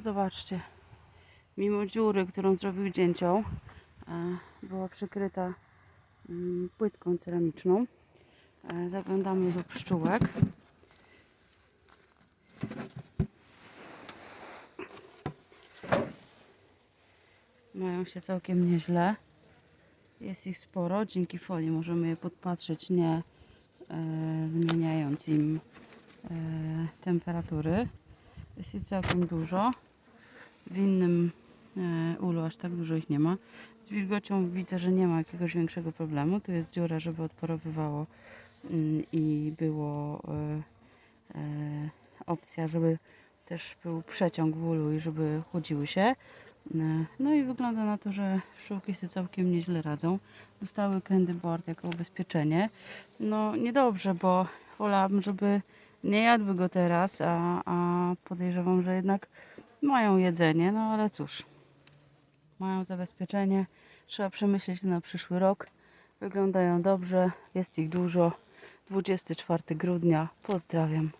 Zobaczcie. Mimo dziury, którą zrobił dzięcioł, e, była przykryta mm, płytką ceramiczną. E, Zaglądamy do pszczółek. Mają się całkiem nieźle. Jest ich sporo. Dzięki folii możemy je podpatrzeć, nie e, zmieniając im e, temperatury. Jest ich całkiem dużo. W innym e, ulu aż tak dużo ich nie ma. Z wilgocią widzę, że nie ma jakiegoś większego problemu. Tu jest dziura, żeby odparowywało mm, i było e, e, opcja, żeby też był przeciąg w ulu i żeby chłodziły się. No i wygląda na to, że pszczółki sobie całkiem nieźle radzą. Dostały candy board jako ubezpieczenie. No niedobrze, bo wolałabym, żeby nie jadły go teraz, a, a podejrzewam, że jednak mają jedzenie, no ale cóż. Mają zabezpieczenie. Trzeba przemyśleć na przyszły rok. Wyglądają dobrze, jest ich dużo. 24 grudnia. Pozdrawiam.